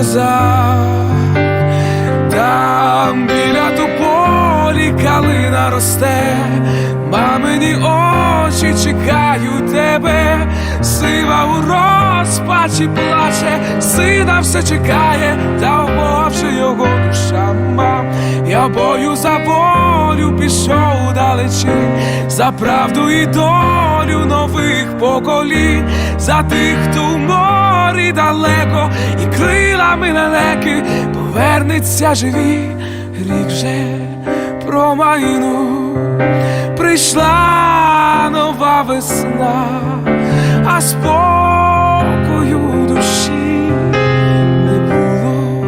козак, там біля тополі калина росте, мамині очі чекають тебе, сива у розпачі плаче, сина все чекає, та вмовчи його душа мам. Я бою за волю пішов далечі, за правду і долю нових поколінь, за тих, хто в морі далеко, і крилами лелеки повернеться живі, рік вже промайну, прийшла нова весна, а спокою душі не було.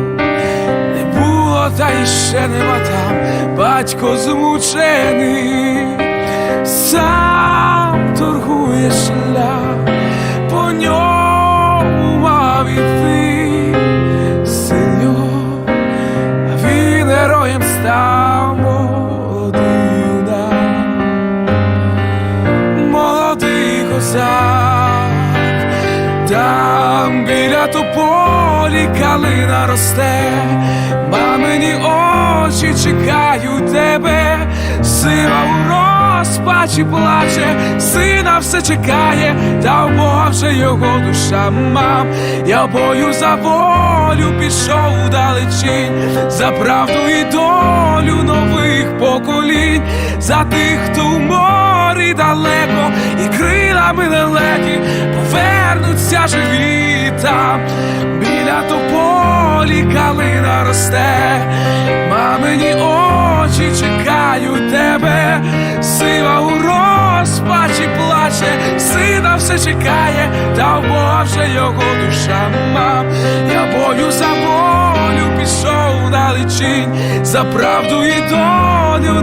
Не було, та й ще нема там. Батько змучений, молодий. Там біля тополі калина росте, мамині очі чекають тебе, сива у розпачі плаче, сина все чекає, та вже його душа мам. Я бою за волю пішов далечінь, за правду і долю нових поколінь, за тих, хто крилами повернуться живі там, біля тополі калина росте, мамині очі чекають тебе, сива у розпачі плаче, сина все чекає, та вже його душа. Мам. Я бою за волю пішов далечінь, за правду і долю